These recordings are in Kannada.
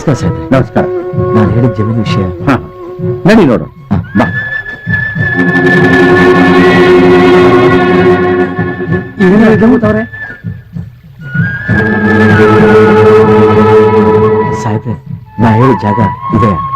ನಮಸ್ಕಾರ ಸಾಹೇಬ್ರೆ ನಮಸ್ಕಾರ. ನಾನು ಹೇಳಿದ ಜಮೀನು ವಿಷಯ. ಹಾ. ನಡಿ ನೋಡು. ಬಾ. ಸಾಹೇಬ್ರೆ ನಾ ಹೇಳಿದ ಜಾಗ ಇದೆ.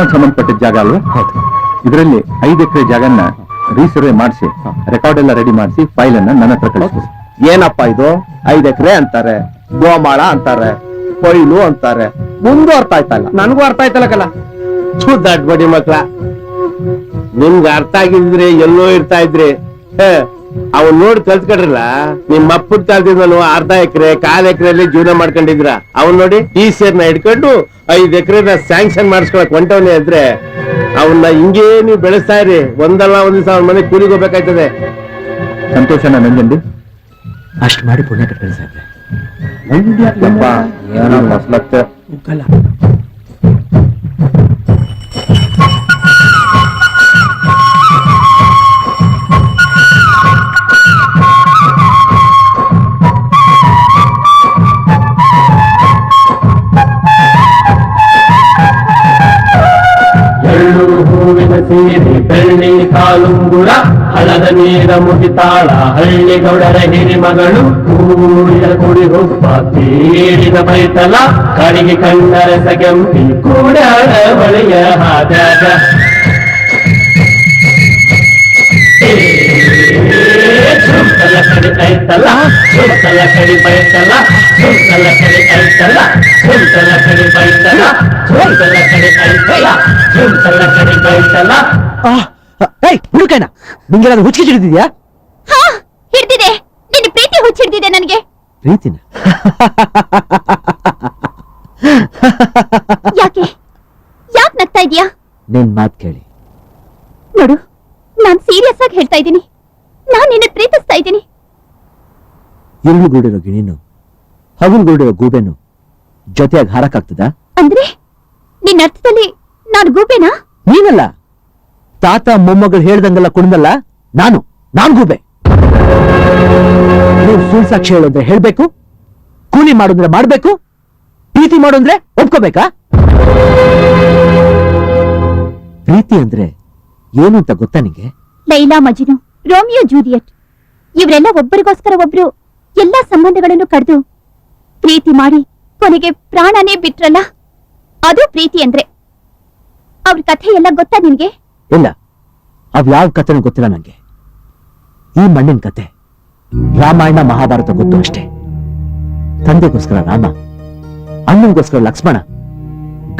ಗೋಮಾನ್ ಸಂಬಂಧಪಟ್ಟ ಜಾಗ ಅಲ್ವಾ? ಇದರಲ್ಲಿ ಐದು ಎಕರೆ ಜಾಗನ್ನ ರೀಸರ್ವೆ ಮಾಡಿಸಿ ರೆಕಾರ್ಡ್ ಎಲ್ಲ ರೆಡಿ ಮಾಡಿಸಿ ಫೈಲ್ ಅನ್ನ ನನ್ನ ಹತ್ರ ಕಳಿಸ್ಬೋದು ಏನಪ್ಪ ಇದು? ಐದ್ ಎಕರೆ ಅಂತಾರೆ ಗೋಮಾಳ ಅಂತಾರೆ ಕೊಯ್ಲು ಅಂತಾರೆ. ಮುಂದೆ ಅರ್ಥ ಆಯ್ತಲ್ಲ? ನನಗೂ ಅರ್ಥ ಆಯ್ತಲ್ಲ ಕಲ ದಡ್ ಬಡಿ ಮಕ್ಳ. ನಿಮ್ಗೆ ಅರ್ಥ ಆಗಿದ್ರೆ ಎಲ್ಲೋ ಇರ್ತಾ ಇದ್ರಿ. ಅವನ್ ನೋಡಿ ಕಲ್ತ್ಕಡ್ರಲ್ಲ ನಿಮ್ ಅಪ್ಪದ ಕಾಲದಿಂದನು ಅರ್ಧ ಎಕರೆ ಕಾಲ್ ಎಕರೆಯಲ್ಲಿ ಜೀವನ ಮಾಡ್ಕೊಂಡಿದ್ರ. ಅವನ್ ನೋಡಿ ಈ ಸೇರ್ನ ಹಿಡ್ಕೊಂಡು ಐದ್ ಎಕರೆನ ಸ್ಯಾಂಕ್ಷನ್ ಮಾಡಿಸ್ಕೊಳಕ್ ಹೊಂಟವನೇ ಇದ್ರೆ ಅವನ್ನ ಹಿಂಗೇ ನೀವು ಬೆಳೆಸ್ತಾ ಇರಿ. ಒಂದಲ್ಲ ಒಂದ್ ದಿವಸ ಅವ್ನ ಮನೆ ಕೂಲಿಗೆ ಹೋಗ್ಬೇಕಾಯ್ತದೆ. ಸಂತೋಷನ ನಂಜಂಡಿ ಅಷ್ಟು ಮಾಡಿ ಪುಣ್ಯ ಕಟ್ಕೊಳ್ಳಿ ಸಾಧ್ಯ ಯಪ್ಪ, ಏನೋ ಮಸ್ಲತ್ತೆ. ಹೂವಿನ ಸೀರೆ, ಬೆಳ್ಳಿ ಕಾಲುಂಗುರ, ಹಳದ ನೀರ ಮುಗಿತಾಳ, ಹಳ್ಳಿ ಗೌಡರ ಹಿರಿಮಗಳು ಕೂಡಿದ ಕುಡಿ ಹುಬ್ಬ ತೀರಿದ ಬೈತಲ ಕಡಿಗೆ ಕಂಡರ ಸಗೆಂಪಿ ಕೂಡ ಬಳಿಯ ಹಾದ್ಯಾಗ ಕಡಿ ಐತಲ್ಲ? ಸುತ್ತಲ ಕಡಿ ಬೈತಲ್ಲ? ಸುತ್ತಲ ಕಡಿ ಐತಲ್ಲ? ಸುತ್ತಲ ಕಡಿ ಬೈತಲ್ಲ? ಸುತ್ತಲ ಕಡಿ ಐತಲ್ಲ? ಸುತ್ತಲ ಕಡಿ ಬೈತಲ್ಲ? ಏಯ್ ಹುಡುಕೇನ ನಿಂಗೆ ಅದು ಹುಚ್ಚಿಗೆ ಹಿಡಿದಿದ್ಯಾ? ಹಾ ಹಿಡ್ದಿದೆ. ನಿನ್ನ ಪ್ರೀತಿ ಹುಚ್ಚಿಡ್ದಿದೆ ನನಗೆ. ಪ್ರೀತಿನ? ಯಾಕೆ? ಯಾಕೆ ನಗ್ತಾ ಇದೀಯಾ ನಿನ್ ಮಾತ್ ಕೇಳಿ. ನೋಡು ನಾನ್ ಸೀರಿಯಸ್ ಆಗಿ ಹೇಳ್ತಾ ಇದ್ದೀನಿ. ನಾನ್ ನಿನ್ನ ಪ್ರೀತಿಸ್ತಾ ಇದ್ದೀನಿ. ಇರುಳುಗೂಡಿರೋ ಗಿಣಿನು ಹಗುಲ್ಗೂಡಿರೋ ಗೂಬೆನು ಜೊತೆಯಾಗಿ ಹಾರಕ್ಕಾಗ್ತದ? ಅಂದ್ರೆ ನಿನ್ನ ಅರ್ಥದಲ್ಲಿ ನಾನು ಗೂಬೆನಾ? ನೀನಲ್ಲ. ತಾತ ಮೊಮ್ಮಗಳು ಹೇಳ್ದಂಗೆಲ್ಲ ಕುಣಿದಲ್ಲ ನಾನು ನಾನ್ ಗೂಬೆ. ನೀವು ಸುಳ್ಳು ಸಾಕ್ಷಿ ಹೇಳೋದ್ರೆ ಹೇಳ್ಬೇಕು ಕೂಲಿ ಮಾಡೋದ್ರೆ ಮಾಡ್ಬೇಕು ಪ್ರೀತಿ ಮಾಡೋಂದ್ರೆ ಒಪ್ಕೋಬೇಕಾ? ಪ್ರೀತಿ ಅಂದ್ರೆ ಏನು ಅಂತ ಗೊತ್ತಾ ನಿಂಗೆ? ಲೈಲಾ ಮಜಿನು ರೋಮಿಯೋ ಜೂಲಿಯಟ್ ಇವರೆಲ್ಲ ಒಬ್ಬರಿಗೋಸ್ಕರ ಒಬ್ರು ಎಲ್ಲಾ ಸಂಬಂಧಗಳನ್ನು ಕಡಿದು ಪ್ರೀತಿ ಮಾಡಿ ಕೊನೆಗೆ ಪ್ರಾಣನೇ ಬಿಟ್ರಲ್ಲ? ಅದು ಪ್ರೀತಿ ಅಂದ್ರೆ. ಅವ್ರ ಕಥೆ ಎಲ್ಲ ಗೊತ್ತಾ ನಿನ್ಗೆ? ಇಲ್ಲ. ಅವ್ ಯಾವ ಕಥೆನೂ ಗೊತ್ತಿಲ್ಲ ನಂಗೆ. ಈ ಮಣ್ಣಿನ ಕತೆ, ರಾಮಾಯಣ, ಮಹಾಭಾರತ ಗೊತ್ತು ಅಷ್ಟೇ. ತಂದೆಗೋಸ್ಕರ ರಾಮ, ಅಣ್ಣನಿಗೋಸ್ಕರ ಲಕ್ಷ್ಮಣ,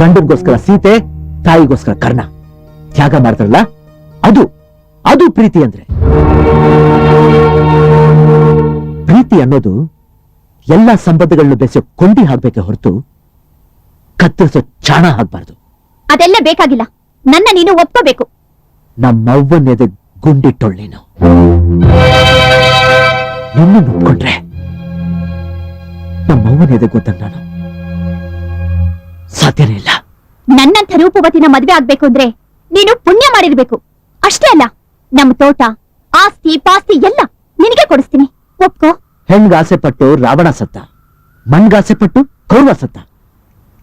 ಗಂಡನಿಗೋಸ್ಕರ ಸೀತೆ, ತಾಯಿಗೋಸ್ಕರ ಕರ್ಣ. ತ್ಯಾಗ ಮಾಡ್ತಾರಲ್ಲ, ಅದು ಅದು ಪ್ರೀತಿ ಅಂದ್ರೆ. ಅನ್ನೋದು ಎಲ್ಲ ಸಂಬಂಧಗಳನ್ನು ಬೆಸೆಯೋ ಕೊಂಡಿ ಹಾಕ್ಬೇಕೆ ಹೊರತು ಕತ್ತರಿಸೋ ಚಾಣ ಹಾಕ್ಬಾರ್ದು ಅದೆಲ್ಲ ಬೇಕಾಗಿಲ್ಲ. ನನ್ನ ನೀನು ಒಪ್ಕೋಬೇಕು. ನಮ್ಮವ್ವನ್ನೆದೆ ಗುಂಡಿಟ್ಟೊಳ್ ನೀನು. ನಿನ್ನ ಒಪ್ಕೊಂಡ್ರೆ ನಮ್ಮವ್ವನೆದೆ ಗೊತ್ತಂಗ ನಾನು. ಸಾಧ್ಯನೇ ಇಲ್ಲ. ನನ್ನಂಥ ರೂಪವತಿನ ಮದ್ವೆ ಆಗ್ಬೇಕು ಅಂದ್ರೆ ನೀನು ಪುಣ್ಯ ಮಾಡಿರ್ಬೇಕು. ಅಷ್ಟೇ ಅಲ್ಲ ನಮ್ಮ ತೋಟ ಆಸ್ತಿ ಪಾಸ್ತಿ ಎಲ್ಲ ನಿನಗೆ ಕೊಡಿಸ್ತೀನಿ. ಒಪ್ಕೋ. ಹೆಣ್ಗಾಸೆ ಪಟ್ಟು ರಾವಣ ಸತ್ತ ಮಣ್ಗಾಸೆ ಪಟ್ಟು ಕೌರವ ಸತ್ತ.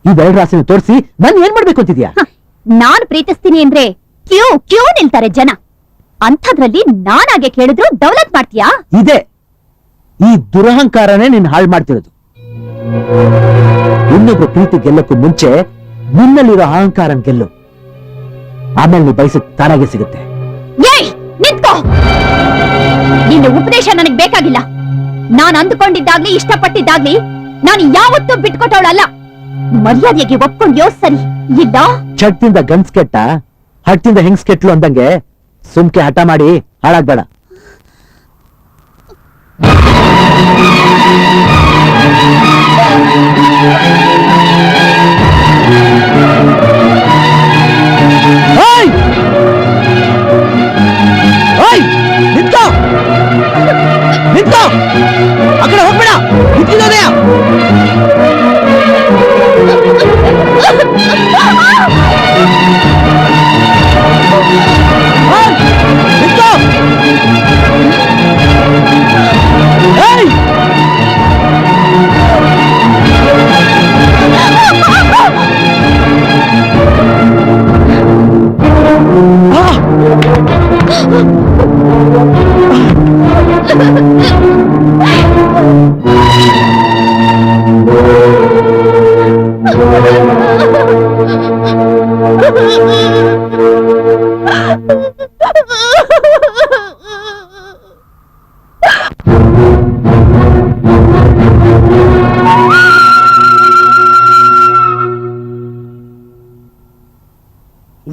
ಇವೆರಡು ರಾಸೆನ ತೋರಿಸಿ ನಾನು ಏನ್ ಮಾಡ್ಬೇಕು ಅಂತಿದ್ಯಾ? ನಾನ್ ಪ್ರೀತಿಸ್ತೀನಿ ಅಂದ್ರೆ ಕ್ಯೂ ಕ್ಯೂ ನಿಲ್ತಾರೆ ಜನ. ಅಂಥದ್ರಲ್ಲಿ ನಾನಾಗೆ ಕೇಳಿದ್ರು ದೌಲತ್ ಮಾಡ್ತೀಯಾ? ಇದೆ. ಈ ದುರಹಂಕಾರನೇ ನೀನ್ ಹಾಳು ಮಾಡ್ತಿರೋದು. ಇನ್ನೊಬ್ರು ಪ್ರೀತಿ ಗೆಲ್ಲಕ್ಕೂ ಮುಂಚೆ ನಿನ್ನಲ್ಲಿರೋ ಅಹಂಕಾರ ಗೆಲ್ಲು. ಆಮೇಲೆ ನೀ ಬಯಸಕ್ ತಾನಾಗೆ ಸಿಗುತ್ತೆ. ಏಯ್ ನಿಂತ್ಕೋ! ನಿನ್ನ ಉಪದೇಶ ನನಗೆ ಬೇಕಾಗಿಲ್ಲ. ನಾನ್ ಅಂದ್ಕೊಂಡಿದ್ದಾಗ್ಲಿ, ಇಷ್ಟಪಟ್ಟಿದ್ದಾಗ್ಲಿ, ನಾನು ಯಾವತ್ತೂ ಬಿಟ್ಕೊಟ್ಟವಳಲ್ಲ. ಮರ್ಯಾದೆಗೆ ಒಪ್ಕೊಂಡ್ಯೋ ಸರಿ, ಇಲ್ಲ? ಚಟ್ಟಿಂದ ಗನ್ಸ್ ಕೆಟ್ಟ ಹಟ್ಟಿಂದ ಹೆಂಗ್ಸ್ ಕೆಟ್ಲು ಅಂದಂಗೆ ಸುಮ್ಕೆ ಹಠ ಮಾಡಿ ಹಾಳಾಗ್ಬೇಡ. ಓಯ್! ಓಯ್! ಆ ಕಡೆ ಹೋಗ್ಬೇಡ ನಿಂತ್ಕೊಳ್ಳೋದೆಯ?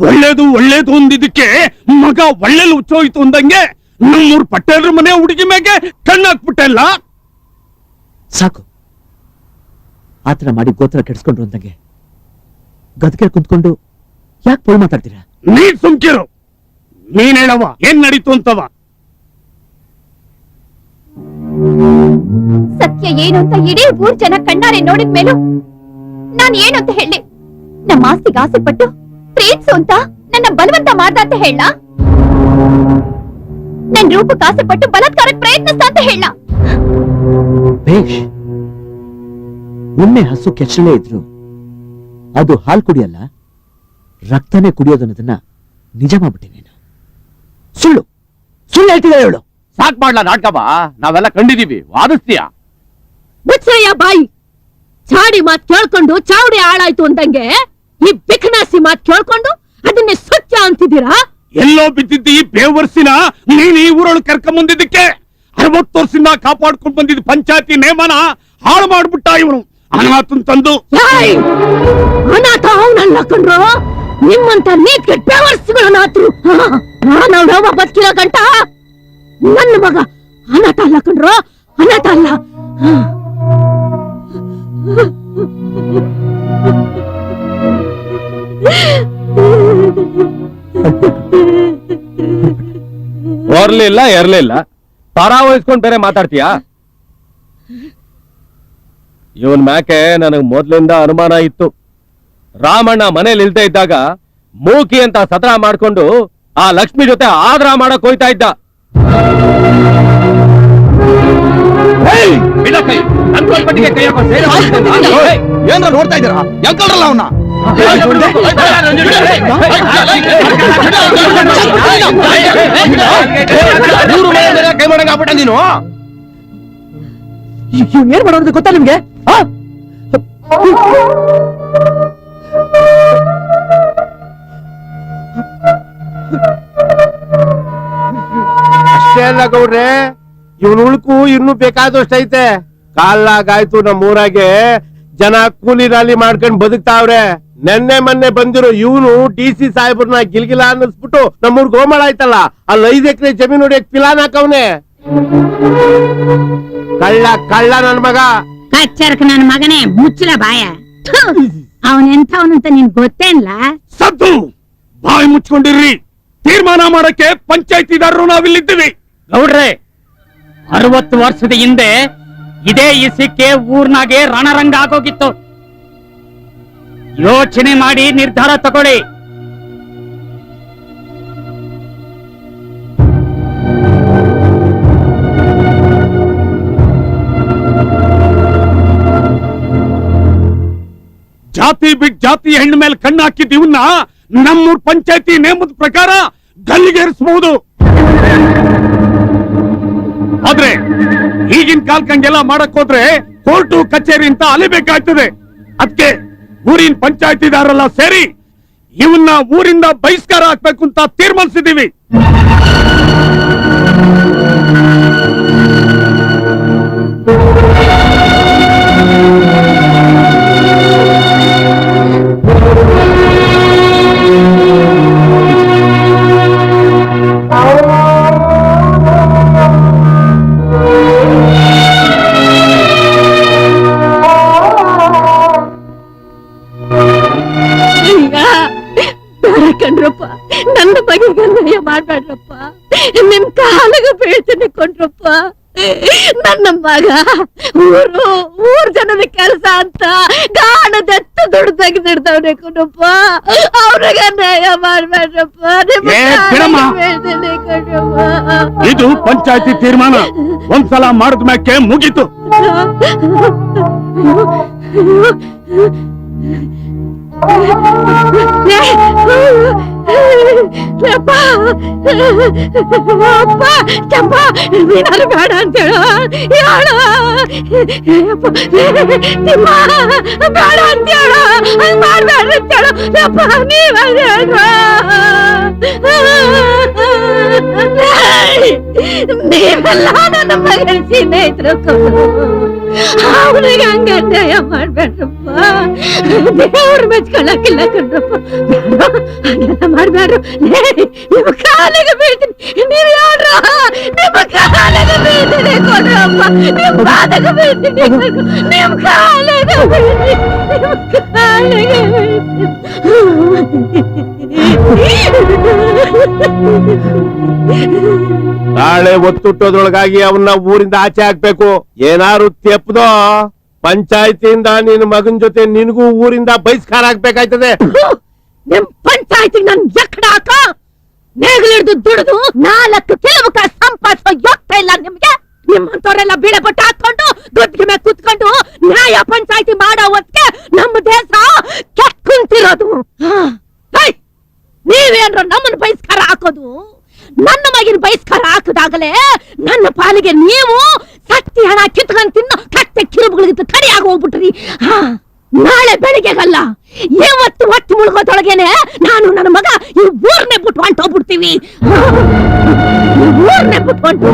ಒಳ್ಳೇದು ಒಳ್ಳೇದು ಅಂದಿದ್ದಕ್ಕೆ ಮಗ ಒಳ್ಳೆಲ್ ಹುಚ್ಚೋಯ್ತು ಅಂದಂಗೆ ನಮ್ಮೂರ್ ಪಟೇಲ್ರ ಮನೆ ಹುಡುಗಿ ಮ್ಯಾಗೆ ಕಣ್ಣಾಕ್ಬಿಟ್ಟಲ್ಲ. ಸಾಕು. ಆತರ ಮಾಡಿ ಗೋತ್ರ ಕೆಡಿಸ್ಕೊಂಡ್ರು ಅಂದಂಗೆ. ಗದ್ಗೆ ಕುಂತ್ಕೊಂಡು ಯಾಕೆ ಪೋಲ್ ಮಾತಾಡ್ತೀರಾ? ನೀ ಸುಮ್ಕಿರು. ನೀನ್ ಹೇಳವ ಏನ್ ನಡೀತು ಅಂತವ ಸತ್ಯ ಏನು ಅಂತ ಇಡೀ ಊರ್ ಜನ ಕಣ್ಣಾರೆ ನೋಡಿದ ಮೇಲೂ ನಾನ್ ಏನು ಅಂತ ಹೇಳಿ. ನಮ್ಮ ಆಸ್ತಿಗೆ ಆಸೆ ಪಟ್ಟು ಪ್ರೀತ್ಸು ಅಂತ ನನ್ನ ಬಲವಂತ ಮಾಡ್ದ ಅಂತ ಹೇಳ. ನನ್ ರೂಪ ಕಾಸೆ ಪಟ್ಟು ಬಲಾತ್ಕಾರಕ್ಕೆ ಪ್ರಯತ್ನಿಸ್ತ ಅಂತ ಹೇಳ. ಬೇಷ್ ಒಮ್ಮೆ ಹಸು ಕೆಚ್ಚಲೇ ಇದ್ರು. ಅದು ಹಾಲು ಕುಡಿಯಲ್ಲ ರಕ್ತನೇ ಕುಡಿಯೋದು ಅನ್ನೋದನ್ನ ನಿಜ ಮಾಡ್ಬಿಟ್ಟೆ ನೀನು. ಸುಳ್ಳು ಸುಳ್ಳು ಹೇಳ್ತಿದ್ದಾಳೆ ಹೇಳು ಸಾಕ್ ಮಾಡ್ಲಾ ನಾಟಕ ನಾವೆಲ್ಲ ಕಂಡಿದೀವಿ ವಾದಿಸ್ತೀಯ? ಮುಚ್ಚಯ್ಯ ಬಾಯಿ ಚಾಡಿ ಮಾತ್ ಕೇಳ್ಕೊಂಡು ಚಾವಡಿ ಹಾಳಾಯ್ತು ಅಂದಂಗೆ ಈ ಬಿಕನಾಸಿ ಮಾತ್ ಕೇಳ್ಕೊಂಡು ಅದನ್ನೇ ಸತ್ಯ ಅಂತಿದ್ದೀರಾ? ಎಲ್ಲೋ ಬಿದ್ದಿದ್ದ ಈ ಬೇವರ್ಸಿನ ನೀನ್ ಈ ಊರೊಳಗೆ ಕರ್ಕೊಂಡ್ ಬಂದಿದ್ದಕ್ಕೆ ಅರವತ್ತು ವರ್ಷದಿಂದ ಕಾಪಾಡ್ಕೊಂಡ್ ಬಂದಿದ್ದ ಪಂಚಾಯತಿ ನೇಮನ ಹಾಳು ಮಾಡ್ಬಿಟ್ಟ ಇವನು. ಅನಾಥನ್ ತಂದು! ಅನಾಥ ಅವನಲ್ಲ ಕಣ್ರು? ನಿಮ್ಮಂತ ನೀಟ್ ಕೆಟ್ಟ ಬೇವರ್ಸಿಗಳು ಅನಾಥರು ನಾನು ಅವ್ರವ್ವ ಬದುಕಿರೋ ಗಂಟ? ನನ್ನ ಮಗ ಅನಾಥ ಅಲ್ಲ ಕಣ್ರು? ಅನಾಥ ಅಲ್ಲ. ಓರ್ಲಿಲ್ಲ ಎರ್ಲಿಲ್ಲ ಪರ ವಹಿಸ್ಕೊಂಡ್ ಬೇರೆ ಮಾತಾಡ್ತೀಯಾ? ಇವನ್ ಮ್ಯಾಕೆ ನನಗ್ ಮೊದ್ಲಿಂದ ಅನುಮಾನ ಇತ್ತು. ರಾಮಣ್ಣ ಮನೇಲಿ ಇಲ್ದೇ ಇದ್ದಾಗ ಮೂಕಿ ಅಂತ ಸತ್ರ ಮಾಡ್ಕೊಂಡು ಆ ಲಕ್ಷ್ಮಿ ಜೊತೆ ಆದ್ರ ಮಾಡಕ್ ಹೋಯ್ತಾ ಇದ್ದ. ಏನ್ರ ನೋಡ್ತಾ ಇದ್ದೀರಾ? ಎಂಕಲ್ರಲ್ಲ ಅವನ್ನ ಕೈ ನೀನು ಏನ್ ಮಾಡೋದು ಗೊತ್ತಾ ನಿಮ್ಗೆ? ಅಷ್ಟೇ ಅಲ್ಲ ಗೌಡ್ರೆ, ಇವನ್ ಉಳ್ಕು ಐತೆ ಕಾಲಾಗಾಯ್ತು ನಮ್ಮ ಊರಾಗೆ ಜನ ಕೂಲಿ ರಾಲಿ ಮಾಡ್ಕೊಂಡ್ ಬದುಕ್ತಾವ್ರೆ ನೆನ್ನೆ ಮೊನ್ನೆ ಬಂದಿರೋ ಇವನು ಡಿ ಸಿ ಸಾಹೇಬ್ರನ್ನ ಗಿಲ್ಗಿಲ ಅನ್ನಿಸ್ಬಿಟ್ಟು ನಮ್ಮೂರ್ ಗೋಮಾಳ ಆಯ್ತಲ್ಲ. ಅಲ್ಲಿ ಐದ್ ಎಕರೆ ಜಮೀನ್ ಹೊಡಿಯಕ್ ಪಿಲಾನ್ ಹಾಕವ್ನೆ. ಕಳ್ಳ ಕಳ್ಳ ನನ್ ಮಗ. ಕಚ್ಚರ್ಕ ನನ್ ಮಗನೇ ಮುಚ್ಚಲ ಬಾಯ. ಅವನ್ ಎಂಥವನಂತ ನಿನ್ ಗೊತ್ತೇನ್ಲ ಸದ್ದು! ಬಾಯಿ ಮುಚ್ಕೊಂಡಿರ್ರಿ. ತೀರ್ಮಾನ ಮಾಡಕ್ಕೆ ಪಂಚಾಯತಿದಾರರು ನಾವಿಲ್ಲಿದ್ದೀವಿ. ಗೌಡ್ರೆ ಅರವತ್ತು ವರ್ಷದ ಹಿಂದೆ ಇದೇ ಇಸಿಕೆ ಊರ್ನಾಗೆ ರಣರಂಗ ಆಗೋಗಿತ್ತು. ಯೋಚನೆ ಮಾಡಿ ನಿರ್ಧಾರ ತಗೊಳ್ಳಿ. ಜಾತಿ ಬಿಟ್ ಜಾತಿ ಹೆಣ್ಣು ಮೇಲೆ ಕಣ್ಣು ನಮ್ಮೂರ್ ಪಂಚಾಯತಿ ನೇಮದ ಪ್ರಕಾರ ಗಲ್ಲಿಗೇರಿಸಬಹುದು ಆದ್ರೆ ಈಗಿನ ಕಾಲಕ್ಕಂಗೆಲ್ಲ ಮಾಡಕ್ ಹೋದ್ರೆ ಕೋರ್ಟು ಕಚೇರಿ ಅಂತ ಅಲಿಬೇಕಾಗ್ತದೆ. ಅದಕ್ಕೆ ಊರಿನ ಪಂಚಾಯತಿದಾರೆಲ್ಲ ಸೇರಿ ಇವನ್ನ ಊರಿಂದ ಬಹಿಷ್ಕಾರ ಹಾಕ್ಬೇಕು ಅಂತ ತೀರ್ಮಾನಿಸಿದೀವಿ ಬೇಡ ಕಣ್ರಪ್ಪ ನನ್ನ ಬಗ್ಗೆ ಗಂಧಯ್ಯ ಮಾಡ್ಬೇಡ್ರಪ್ಪ. ನಿನ್ ಕಾಲಿಗೆ ಬೀಳ್ತೀನಿ ಕೊಂಡ್ರಪ್ಪ ನನ್ನ ಮಗ ಊರು ಊರ್ ಜನದ ಕೆಲಸ ಅಂತ ಗಾಣದೆತ್ತು ದುಡ್ಡು ತೆಗೆದಿಡ್ತಾವ್ರೆ ಕಣಪ್ಪ ಅವ್ರಿಗೆ ನ್ಯಾಯ ಮಾಡ್ಬೇಡ್ರಪ್ಪ. ಇದು ಪಂಚಾಯತಿ ತೀರ್ಮಾನ. ಒಂದ್ಸಲ ಮಾಡಿದ ಮ್ಯಾಕೆ ಮುಗೀತು. ಅಪ್ಪ ಅಪ್ಪ ಚಂಪ ನೀನಾರು ಬೇಡ ಅಂತ ಹೇಳು ಹೇಳು ಅಪ್ಪ, ತಿಮ್ಮ ಬೇಡ ಅಂತ ಹೇಳು ಹಂಗ್ ಮಾಡ್ಬೇಡ ಅಂತ ಹೇಳು ಅಪ್ಪ ನೀವ ಹೇಳ್ರ ನೀವೆಲ್ಲ ನನ್ನ ಮಗನ ಸ್ನೇಹಿತರು ಅವನಿಗೆ ಹಂಗ ಅನ್ಯಾಯ ಮಾಡ್ಬೇಡ್ರಪ್ಪ ದೇವ್ರ ಮೆಚ್ಕೊಳಕಿಲ್ಲ ಕಣ್ರಪ್ಪ ಬೇಡ ಹಂಗೆಲ್ಲ ಮಾಡ್ಬೇಡ್ರು ಲೇ, ನಿಮ್ಮ ಕಾಲಿಗೆ ಬೀಳ್ತೀನಿ ನೀವು ಯಾರ ನಿಮ್ಮ ಕಾಲಿಗೆ ಬೀಳ್ತೀನಿ ಕೊಡ್ರಪ್ಪ ನಿಮ್ಮ ಪಾದಕ್ಕೆ ಬೀಳ್ತೀನಿ ನಿಮ್ಮ ಕಾಲಿಗೆ ಬೀಳ್ತೀನಿ ನಿಮ್ಮ ಕಾಲಿಗೆ ಬೀಳ್ತೀನಿ ನಾಳೆ ಒತ್ತುಟ್ಟೋದ್ರೊಳಗಾಗಿ ಅವನ್ನ ಊರಿಂದ ಆಚೆ ಹಾಕ್ಬೇಕು. ಏನಾರು ತೆಪ್ಪದೋ ಪಂಚಾಯತಿಯಿಂದ ನಿನ್ ಮಗನ್ ಜೊತೆ ನಿನಗೂ ಊರಿಂದ ಬಹಿಷ್ಕಾರ ಆಗ್ಬೇಕಾಯ್ತದೆ. ನಿಮ್ ಪಂಚಾಯತಿ ನನ್ ಎಕ್ಕಡ ಹಾಕ. ನೇಗಿಲಿಡ್ದು ದುಡಿದು ನಾಲ್ಕು ಕೆಲವು ಸಂಪಾದಿಸೋ ಯೋಗ್ಯ ಇಲ್ಲ ನಿಮ್ಗೆ. ನಿಮ್ಮಂತವರೆಲ್ಲ ಬಿಳೆ ಬಟ್ಟೆ ಹಾಕೊಂಡು ದುಡ್ಡಿಗೆ ಮೇಲೆ ಕುತ್ಕೊಂಡು ನ್ಯಾಯ ಪಂಚಾಯತಿ ಮಾಡೋ ಹೊತ್ತಿಗೆ ನಮ್ಮ ದೇಶ ಕೆಟ್ಟ ಕುಂತಿರೋದು. ನೀವೇನ್ರ ನಮ್ಮನ್ನ ಬಹಿಷ್ಕಾರ ಹಾಕೋದು? ನನ್ನ ಮಗಿನ ಬಹಿಷ್ಕಾರ ಹಾಕದಾಗಲೇ ನನ್ನ ಪಾಲಿಗೆ ನೀವು ಸತ್ತಿ ಹಣ ಕಿತ್ಕೊಂಡು ತಿನ್ನೋ ಕತ್ತೆ ಕಿರುಬುಗಳಿಗಿಂತ ಕಡಿಯಾಗಿ ಹೋಗ್ಬಿಟ್ರಿ. ಹಾ, ನಾಳೆ ಬೆಳಿಗ್ಗೆಗಲ್ಲ, ಇವತ್ತು ಹೊಟ್ಟೆ ಮುಳುಗೋದೊಳಗೇನೆ ನಾನು ನನ್ನ ಮಗ ಈ ಊರ್ನೆ ಬಿಟ್ಟು ಹೊಂಟೋಗ್ಬಿಡ್ತೀವಿ. ಊರ್ನೆ ಬಿಟ್ಟು ಹೊಂಟು